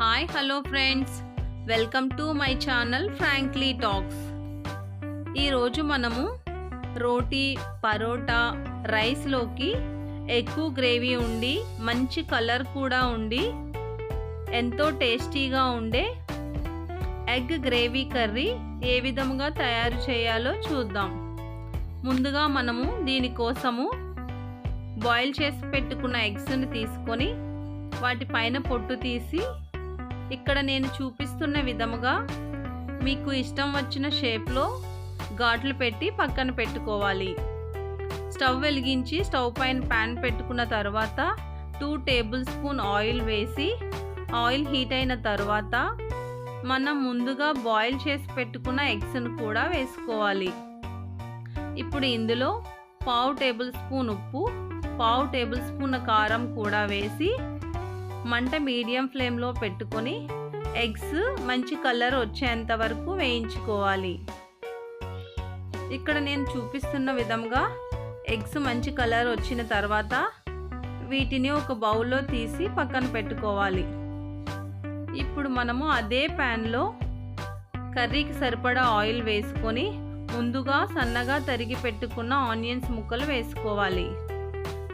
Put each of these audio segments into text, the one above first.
Hi hello friends welcome to my channel frankly talks ఈరోజు మనము రోటీ పరోటా రైస్లోకి ఎక్కువ గ్రేవీ ఉండి మంచి కలర్ కూడా ఉండి ఎంతో టేస్టీగా ఉండే ఎగ్ గ్రేవీ కర్రీ ఏ విధముగా తయారు చేయాలో చూద్దాం. ముందుగా మనము దీనికోసము బాయిల్ చేసి పెట్టుకున్న ఎగ్స్ని తీసుకొని వాటి పైన పొట్టు తీసి ఇక్కడ నేను చూపిస్తున్న విధముగా మీకు ఇష్టం వచ్చిన షేప్లో ఘాట్లు పెట్టి పక్కన పెట్టుకోవాలి. స్టవ్ వెలిగించి స్టవ్ పైన ప్యాన్ పెట్టుకున్న తర్వాత టూ టేబుల్ స్పూన్ ఆయిల్ వేసి ఆయిల్ హీట్ అయిన తర్వాత మనం ముందుగా బాయిల్ చేసి పెట్టుకున్న ఎగ్స్ను కూడా వేసుకోవాలి. ఇప్పుడు ఇందులో పావు టేబుల్ స్పూన్ ఉప్పు పావు టేబుల్ స్పూన్ కారం కూడా వేసి మంట మీడియం ఫ్లేమ్లో పెట్టుకొని ఎగ్స్ మంచి కలర్ వచ్చేంత వరకు వేయించుకోవాలి. ఇక్కడ నేను చూపిస్తున్న విధంగా ఎగ్స్ మంచి కలర్ వచ్చిన తర్వాత వీటిని ఒక బౌల్లో తీసి పక్కన పెట్టుకోవాలి. ఇప్పుడు మనము అదే ప్యాన్లో కర్రీకి సరిపడా ఆయిల్ వేసుకొని ముందుగా సన్నగా తరిగి పెట్టుకున్న ఆనియన్స్ ముక్కలు వేసుకోవాలి.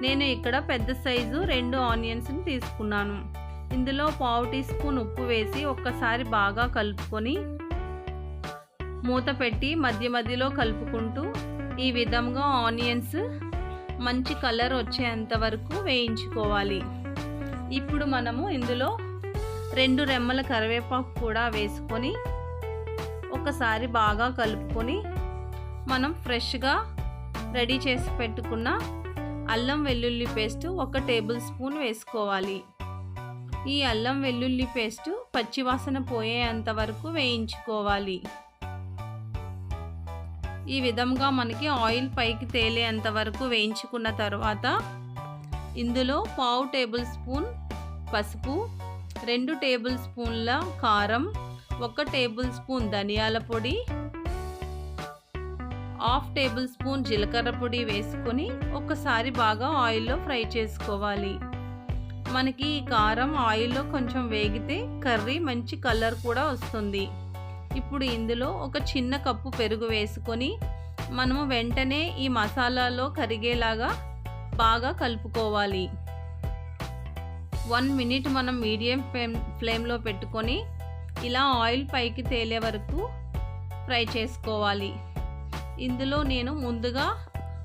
నేను ఇక్కడ పెద్ద సైజు రెండు ఆనియన్స్ని తీసుకున్నాను. ఇందులో పావు టీ స్పూన్ ఉప్పు వేసి ఒక్కసారి బాగా కలుపుకొని మూత పెట్టి మధ్య మధ్యలో కలుపుకుంటూ ఈ విధంగా ఆనియన్స్ మంచి కలర్ వచ్చేంత వరకు వేయించుకోవాలి. ఇప్పుడు మనము ఇందులో రెండు రెమ్మల కరివేపాకు కూడా వేసుకొని ఒకసారి బాగా కలుపుకొని మనం ఫ్రెష్గా రెడీ చేసి పెట్టుకున్న అల్లం వెల్లుల్లి పేస్ట్ ఒక టేబుల్ స్పూన్ వేసుకోవాలి. ఈ అల్లం వెల్లుల్లి పేస్ట్ పచ్చివాసన పోయేంత వరకు వేయించుకోవాలి. ఈ విధంగా మనకి ఆయిల్ పైకి తేలేంత వరకు వేయించుకున్న తర్వాత ఇందులో పావు టేబుల్ స్పూన్ పసుపు రెండు టేబుల్ స్పూన్ల కారం ఒక టేబుల్ స్పూన్ ధనియాల పొడి హాఫ్ టేబుల్ స్పూన్ జీలకర్ర పొడి వేసుకొని ఒకసారి బాగా ఆయిల్లో ఫ్రై చేసుకోవాలి. మనకి ఈ కారం ఆయిల్లో కొంచెం వేగితే కర్రీ మంచి కలర్ కూడా వస్తుంది. ఇప్పుడు ఇందులో ఒక చిన్న కప్పు పెరుగు వేసుకొని మనము వెంటనే ఈ మసాలాలో కరిగేలాగా బాగా కలుపుకోవాలి. వన్ మినిట్ మనం మీడియం ఫ్లేమ్ ఫ్లేమ్లో పెట్టుకొని ఇలా ఆయిల్ పైకి తేలే వరకు ఫ్రై చేసుకోవాలి. ఇందులో నేను ముందుగా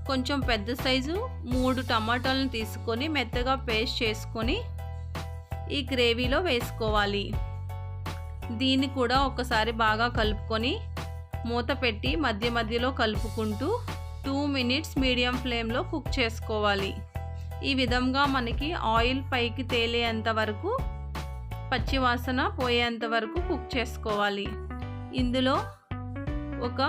కొంచెం పెద్ద సైజు మూడు టమాటాలను తీసుకొని మెత్తగా పేస్ట్ చేసుకొని ఈ గ్రేవీలో వేసుకోవాలి. దీన్ని కూడా ఒకసారి బాగా కలుపుకొని మూత పెట్టి మధ్య మధ్యలో కలుపుకుంటూ టూ మినిట్స్ మీడియం ఫ్లేమ్లో కుక్ చేసుకోవాలి. ఈ విధంగా మనకి ఆయిల్ పైకి తేలేంత వరకు పచ్చివాసన పోయేంత వరకు కుక్ చేసుకోవాలి. ఇందులో ఒక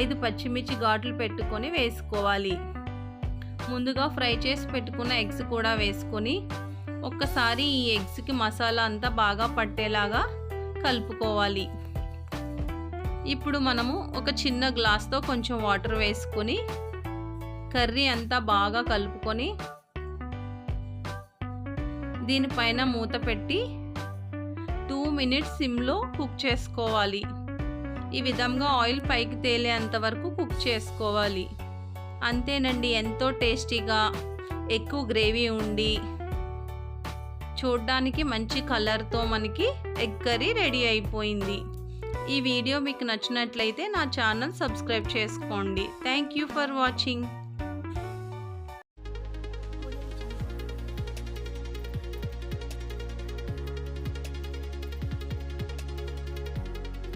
ఐదు పచ్చిమిర్చి ఘాట్లు పెట్టుకొని వేసుకోవాలి. ముందుగా ఫ్రై చేసి పెట్టుకున్న ఎగ్స్ కూడా వేసుకొని ఒక్కసారి ఈ ఎగ్స్కి మసాలా అంతా బాగా పట్టేలాగా కలుపుకోవాలి. ఇప్పుడు మనము ఒక చిన్న గ్లాస్తో కొంచెం వాటర్ వేసుకొని కర్రీ అంతా బాగా కలుపుకొని దీనిపైన మూత పెట్టి టూ మినిట్స్ సిమ్లో కుక్ చేసుకోవాలి. ఈ విధంగా ఆయిల్ పైకి తేలేంత వరకు కుక్ చేసుకోవాలి. అంతేనండి ఎంతో టేస్టీగా ఎక్కువ గ్రేవీ ఉండి చూడ్డానికి మంచి కలర్తో మనకి ఎగ్ కర్రీ రెడీ అయిపోయింది. ఈ వీడియో మీకు నచ్చినట్లయితే నా ఛానల్ సబ్స్క్రైబ్ చేసుకోండి. Thank you for watching.